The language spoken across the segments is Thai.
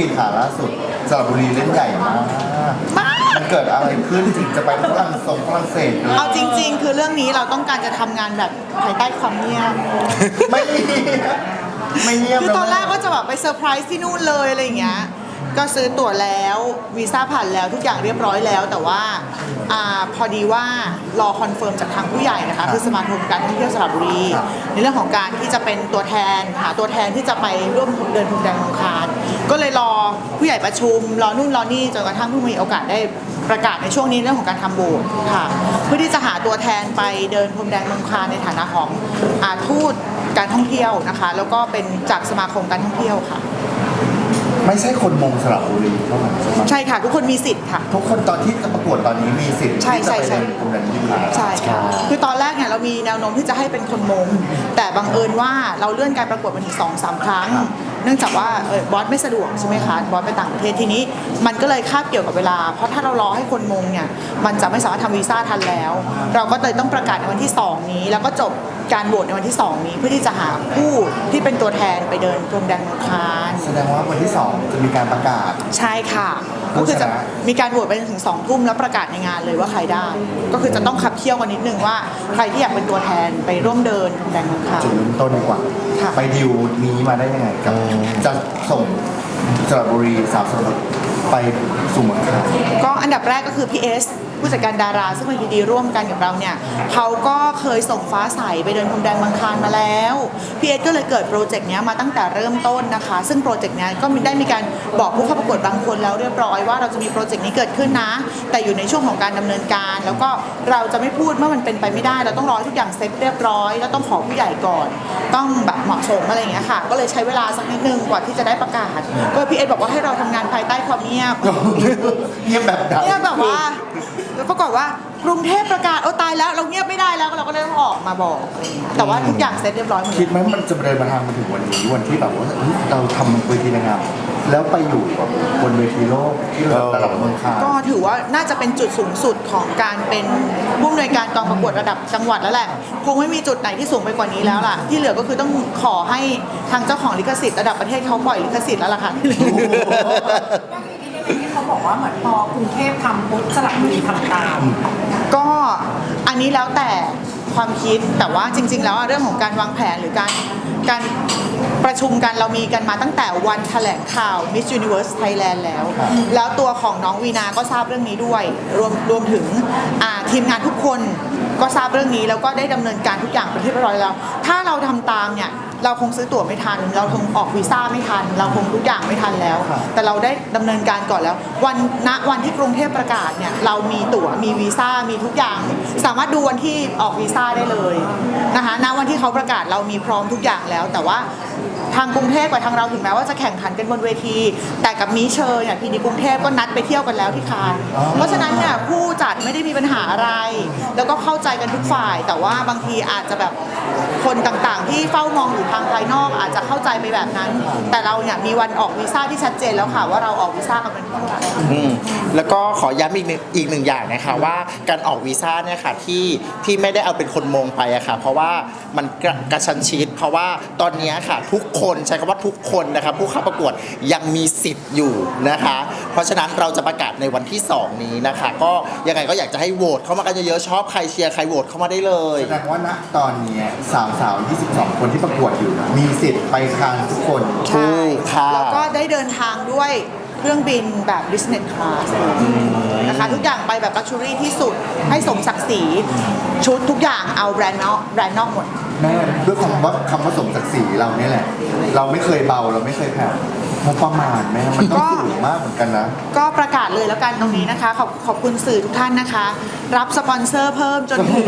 ฟีดขาล่าสุดสระบุรีเล่นใหญ่มากมากมันเกิดอะไรขึ้นถึงจะไปฝรั่งเศสฝรั่งเศสเลยเอาจริง ๆ คือเรื่องนี้เราต้องการจะทำงานแบบภายใต้ความเงียบ ไม่เงียบไม่เงียบคือตอนแรกะก็จะแบบไปเซอร์ไพรส์ที่นู่นเลยอะไรอย่างเงี้ย ก็ซื้อตั๋วแล้ววีซ่าผ่านแล้วทุกอย่างเรียบร้อยแล้ว แต่ว่าอาพอดีว่ารอคอนเฟิร์มจากทางผู้ใหญ่นะคะคือสมาคมการท่องเที่ยวสระบุรีในเรื่องของการที่จะเป็นตัวแทนหาตัวแทนที่จะไปร่วมเดินพรมแดงเมืองคาน ก็เลยรอผู้ใหญ่ประชุม รอนู่นรอนี่จนกระทั่งเพิ่งมีโอกาสได้ประกาศในช่วงนี้เรื่องของการทำโบสถ์ค่ะ เพื่อที่จะหาตัวแทนไปเดินพรมแดงเมืองคานในฐานะของอาทูตการท่องเที่ยวนะคะ แล้วก็เป็นจากสมาคมการท่องเที่ยวค่ะ ไม่ใช่คนมงสระบุรีเท่านั้นใช่ไหมใช่ค่ะ ทุกคนมีสิทธิ์ค่ะ ทุกคนตอนที่จะประกวดตอนนี้มีสิทธิ์ใช่ที่จะไปใช่ เดินพรมแดนที่พาใช่ค่ะคือตอนแรกเนี่ยเรามีแนวโน้มที่จะให้เป็นคนมง แต่บังเอิญว่าเราเลื่อนการประกวดมาถึงสองสามครั้ง เนื่องจากว่าเออบอสไม่สะดวกใช่ไหมคะบอสไปต่างประเทศทีนี้มันก็เลยคาบเกี่ยวกับเวลา เพราะถ้าเรารอให้คนมงเนี่ยมันจะไม่สามารถทำวีซ่าทันแล้ว เราก็เลยต้องประกาศในวันที่ 2 นี้แล้วก็จบ การโหวตในวันที่ 2 นี้เพื่อที่จะหาผู้ที่เป็นตัวแทนไปเดินพรมแดงเมืองคานแสดงว่าวันที่สองจะมีการประกาศ ใช่ค่ะผู้ก็คือจะชนะมีการโหวตไปจนถึงสองทุ่มแล้วประกาศในงานเลยว่าใครได้ ก็คือจะต้องขับเคี่ยวกันนิดนึงว่าใครที่อยากเป็นตัวแทนไปร่วมเดินแดงเมืองคานจุดเริ่มต้นดีกว่า ค่ะไปดิวนี้มาได้ยังไงกับจะส่งสระบุรีสาวสระบุรีไปสู่เมืองคาน ก็อันดับแรกก็คือพี่เอส ผู้จัดการดาราซึ่งเป็นพีดีร่วมกันกับเราเนี่ยเขาก็เคยส่งฟ้าใสไปเดินพรมแดงเมืองคานมาแล้วพี่เอสก็เลยเกิดโปรเจกต์เนี้ยมาตั้งแต่เริ่มต้นนะคะ ซึ่งโปรเจกต์เนี้ยก็มีได้มีการบอกผู้เข้าประกวดบางคนแล้วเรียบร้อยว่าเราจะมีโปรเจกต์นี้เกิดขึ้นนะ แต่อยู่ในช่วงของการดำเนินการ แล้วก็เราจะไม่พูดเมื่อมันเป็นไปไม่ได้ เราต้องรอให้ทุกอย่างเซ็ตเรียบร้อยแล้วต้องขอผู้ใหญ่ก่อน ต้องแบบเหมาะสมอะไรอย่างเงี้ยค่ะ ก็เลยใช้เวลาสักนิดนึงกว่าที่จะได้ประกาศก็พี่เอสบอกว่าให้เราทำงานภายใต้ความเงียบเงียบแบบดังเนี่ยแบบว่าแล้วปรากฏว่ากรุงเทพประกาศโอ้ตายแล้วเราเงียบไม่ได้แล้วเราก็เลยต้องออกมาบอกอะไรอย่างเงี้ยแต่ว่าทุกอย่างเสร็จเรียบร้อยหมดคิดแล้วไหมมันจะเดินมาทางมาถึงวันนี้วันที่แบบว่าเฮ้ยเราทำเวทีนางงามแล้วไปอยู่กับบนเวทีโลกที่ระดับระดับเมืองคานก็ถือว่าน่าจะเป็นจุดสูงสุดของการเป็นผู้อำนวยการกองประกวดระดับจังหวัดแล้วแหละคงไม่มีจุดไหนที่สูงไปกว่านี้แล้วล่ะ ที่เหลือก็คือต้องขอให้ทางเจ้าของลิขสิทธิ์ระดับประเทศเขาปล่อยลิขสิทธิ์แล้วล่ะค่ะก็คือ ที่ได้ที่เขาบอกว่าเหมือนพอกรุงเทพทำปุ๊บสระบุรีทำตาม ก็อันนี้แล้วแต่ความคิดแต่ว่าจริง ๆ แล้วอะเรื่องของการวางแผนหรือการการประชุมกันเรามีกันมาตั้งแต่วันแถลงข่าว Miss Universe Thailand แล้วครับแล้วตัวของน้องวีนาก็ทราบเรื่องนี้ด้วย รวมรวมถึงอ่าทีมงานทุกคนก็ทราบเรื่องนี้แล้วก็ได้ดำเนินการทุกอย่างเป็นที่เรียบร้อยแล้ว ถ้าเราทำตามเนี่ย เราคงซื้อตั๋วไม่ทัน เราคงออกวีซ่าไม่ทัน เราคงทุกอย่างไม่ทันแล้ว ครับ แต่เราได้ดำเนินการก่อนแล้ว วันณวันที่กรุงเทพประกาศเนี่ยเรามีตั๋วมีวีซ่ามีทุกอย่าง สามารถดูวันที่ออกวีซ่าได้เลยนะคะณวันที่เขาประกาศเรามีพร้อมทุกอย่างแล้ว แต่ว่าทางกรุงเทพกับทางเราถึงแม้ว่าจะแข่งขันกันบนเวที แต่กับมิเชอร์เนี่ยพีดีกรุงเทพก็นัดไปเที่ยวกันแล้วที่คานอ๋อเพราะฉะนั้นเนี่ยผู้จัดไม่ได้มีปัญหาอะไร แล้วก็เข้าใจกันทุกฝ่าย แต่ว่าบางทีอาจจะแบบ คนต่างๆ ที่เฝ้ามองอยู่ทางภายนอกอาจจะเข้าใจไปแบบนั้น แต่เราเนี่ยมีวันออกวีซ่าที่ชัดเจนแล้วค่ะว่าเราออกวีซ่ากันเป็นเท่าไหร่ อืมแล้วก็ขอย้ำอีกหนึ่งอีกหนึ่งอย่างนะคะว่าการออกวีซ่าเนี่ยค่ะที่ที่ไม่ได้เอาเป็นคนมงไปอะค่ะ เพราะว่ามันกระกระชันชิด เพราะว่าตอนเนี้ยค่ะทุกคนใช้คำว่าทุกคนนะคะผู้เข้าประกวดยังมีสิทธิ์อยู่นะคะ เพราะฉะนั้นเราจะประกาศในวันที่ 2 นี้นะคะ ก็ยังไงก็อยากจะให้โหวตเข้ามากันเยอะๆชอบใครเชียร์ใครโหวตเข้ามาได้เลย แสดงว่าณตอนนี้สาวสาวๆ22 คนที่ประกวดอยู่ มีสิทธิ์ไปคานทุกคน ใช่ถูกค่ะ แล้วก็ได้เดินทางด้วยเครื่องบินแบบ business class นะคะ ทุกอย่างไปแบบ luxury ที่สุดให้สมศักดิ์ศรีชุดทุกอย่างเอาแบรนด์นอกแบรนด์นอกหมด แม่ด้วยคำว่าคำผสมศักดิ์ศรีเราเนี่ยแหละ เราไม่เคยเบาเราไม่เคยแผ่วงบประมาณแม่มันต้องก็สูงมากเหมือนกันนะ ก็ประกาศเลยแล้วกันตรงนี้นะคะ ขอบขอบคุณสื่อทุกท่านนะคะ รับสปอนเซอร์เพิ่มจนถึง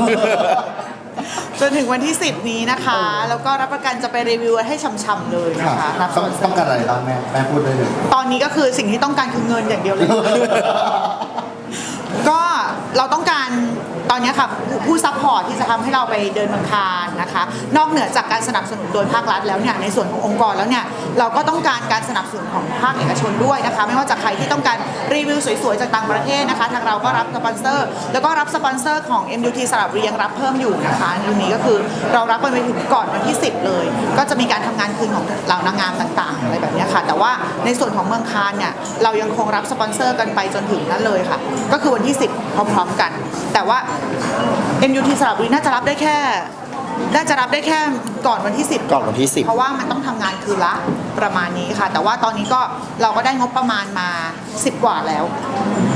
จนถึงวันที่ 10 นี้นะคะ แล้วก็รับประกันจะไปรีวิวให้ช่ำๆเลยนะค่ะคะรับสต้องปอนเซอต้องร์การอะไรบ้างแม่แม่พูดได้เลย ตอนนี้ก็คือสิ่งที่ต้องการคือเงินอย่างเดียวเลย ก็เราต้องการ ตอนนี้ค่ะผู้ซัพพอร์ตที่จะทำให้เราไปเดินเมืองคานนะคะ นอกเหนือจากการสนับสนุนโดยภาครัฐแล้วเนี่ยในส่วนขององค์กรแล้วเนี่ยเราก็ต้องการการสนับสนุนของภาคเอกชนด้วยนะคะ ไม่ว่าจากใครที่ต้องการรีวิวสวยๆจากต่างประเทศนะคะ ทางเราก็รับสปอนเซอร์ แล้วก็รับสปอนเซอร์ของ MUT สระบุรียังรับเพิ่มอยู่นะคะตรงนี้ก็คือเรารับไปถึงก่อนวันที่ 10 เลย ก็จะมีการทำงานคืนของเหล่านางงามต่างๆอะไรแบบนี้ค่ะ แต่ว่าในส่วนของเมืองคานเนี่ยเรายังคงรับสปอนเซอร์กันไปจนถึงนั้นเลยค่ะ ก็คือวันที่ 10 พร้อมๆกัน แต่ว่า MUT สระบุรีน่าจะรับได้แค่ น่าจะรับได้แค่ก่อนวันที่ 10 ก่อนวันที่ 10 เพราะว่ามันต้องทำงานคืนละประมาณนี้ค่ะ แต่ว่าตอนนี้ก็เราก็ได้งบประมาณมา 10 กว่าแล้ว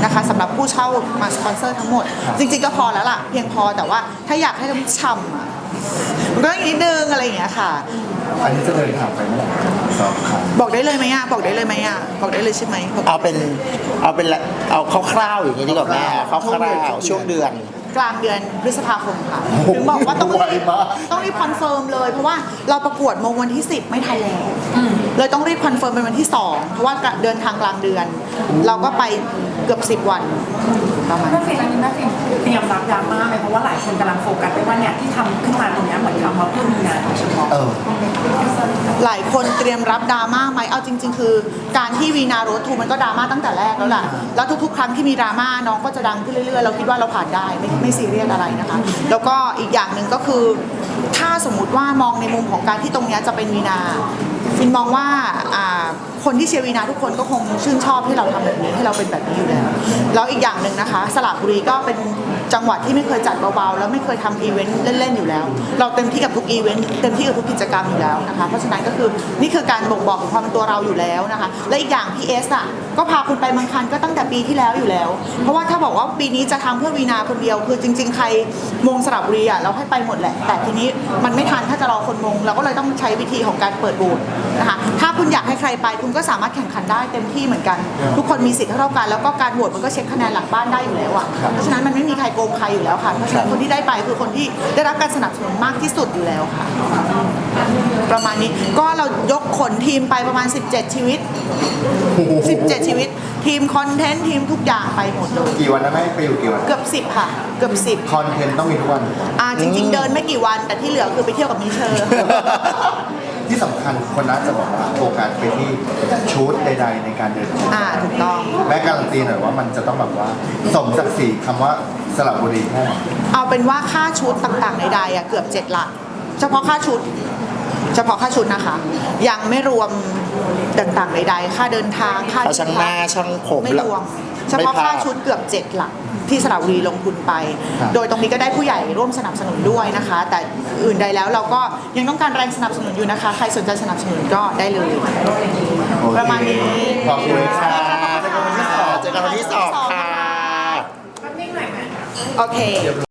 นะคะสำหรับผู้เช่ามาสปอนเซอร์ทั้งหมด จริงๆก็พอแล้วล่ะ เพียงพอแต่ว่าถ้าอยากให้มันฉ่ำอะมันก็อีกนิดนึงอะไรอย่างเงี้ยค่ะ อันนี้จะเดินทางไปเมื่อไหร่สอบครั้งบอกได้เลยไหมอะบอกได้เลยไหมอะบอกได้เลยใช่ไหมบอก เอาเป็นเอาเป็นละเอาคร่าวๆอย่างนี้ดีกว่าแม่คร่าวๆช่วงเดือน กลางเดือนพฤษภาคมค่ะ ถึงบอกว่าต้องรีบไวมาก ต้องรีบคอนเฟิร์มเลย เพราะว่าเราประกวดมงวันที่ 10 ไม่ทันแล้วเลยต้องรีบคอนเฟิร์มเป็นวันที่ 2 เพราะว่าเดินทางกลางเดือน เราก็ไปเกือบ 10 วัน ประมาณแม่ฟินอันนี้แม่ฟินเตรียมรับดราม่าเลยเพราะว่าหลายคนกำลังโฟกัสไปว่าเนี่ยที่ทำขึ้นมาตรงเนี้ยเหมือนทำมาเพื่อมีงานโดยเฉพาะเออ หลายคนเตรียมรับดราม่าไหมเอาจริง ๆ คือ การที่วีนาโรทูมันก็ดราม่าตั้งแต่แรกแล้วแหละแล้วทุก ๆ ครั้งที่มีดราม่าน้องก็จะดังขึ้นเรื่อยๆ เราคิดว่าเราผ่านได้ไม่ไม่ซีเรียสอะไรนะคะ แล้วก็อีกอย่างหนึ่งก็คือ ถ้าสมมุติว่ามองในมุมของการที่ตรงเนี้ยจะเป็นวีนา ฟินมองว่าคนที่เชียร์วีนาทุกคนก็คงชื่นชอบที่เราทำแบบนี้ให้เราเป็นแบบนี้อยู่แล้วแล้วอีกอย่างหนึ่งนะคะ สระบุรีก็เป็น จังหวัดที่ไม่เคยจัดเบาๆ แล้วไม่เคยทำอีเวนต์เล่นๆอยู่แล้ว เราเต็มที่กับทุกอีเวนต์เต็มที่กับทุกกิจกรรมอยู่แล้วนะคะเพราะฉะนั้นก็คือนี่คือการบ่งบอกถึงความเป็นตัวเราอยู่แล้วนะคะ และอีกอย่างพีเอสอะก็พาคุณไปเมืองคันก็ตั้งแต่ปีที่แล้วอยู่แล้ว เพราะว่าถ้าบอกว่าปีนี้จะทำเพื่อวีนาคนเดียว คือจริง ๆ ใครมงสระบุรีอะเราให้ไปหมดแหละ แต่ทีนี้มันไม่ทันถ้าจะรอคนมง เราก็เลยต้องใช้วิธีของการเปิดโหวต นะคะ ถ้าคุณอยากให้ใครไปคุณก็สามารถแข่งขันได้เต็มที่เหมือนกัน ทุกคนมีสิทธิ์เท่าๆกัน แล้วก็การโหวตมันก็เช็คคะแนนหลังบ้านได้อยู่แล้วอะ เพราะฉะนั้นมันไม่มีใครโกงใครอยู่แล้วค่ะ เพราะฉะนั้นคนที่ได้ไปคือคนที่ได้รับการสนับสนุนมากที่สุดอยู่แล้วค่ะ ประมาณนี้ ก็เรายกขนทีมไปประมาณ 17 ชีวิต 17 ชีวิต ทีมคอนเทนต์ทีมทุกอย่างไปหมดเลย กี่วันนะแม่ไปอยู่กี่วันเกือบ 10 ค่ะ เกือบ 10 คอนเทนต์ต้องมีทุกวันอ่าจริง ๆ เดินไม่กี่วันแต่ที่เหลือคือไปเที่ยวกับมิเชอร์ ที่สำคัญคนน่าจะบอกว่าโฟกัสไปที่ชุดใด ๆ ในการเดินอ่าถูกต้อง แม่การันตีหน่อยว่ามันจะต้องแบบว่าสมศักดิ์ศรีคำว่าสระบุรีแค่ไหนเอาเป็นว่าค่าชุดต่างๆใดๆอะเกือบเจ็ดหลัก เฉพาะค่าชุด เฉพาะค่าชุดนะคะ ยังไม่รวมต่างๆใดๆ ค่าเดินทางค่าค่าช่างหน้าช่างผมไม่รวม เฉไม่พาะพลาค่าดชุดเกือบเจ็ดหลักที่สระบุรีลงทุนไปโดยตรงนี้ก็ได้ผู้ใหญ่ร่วมสนับสนุนด้วยนะคะ แต่อื่นใดแล้วเราก็ยังต้องการแรงสนับสนุนอยู่นะคะ ใครสนใจสนับสนุนก็ได้เลย โอเคประมาณนี้ขอบคุณค่ะเจอกันวันที่สองค่ะ แป๊บนึงหน่อยไหม โอเค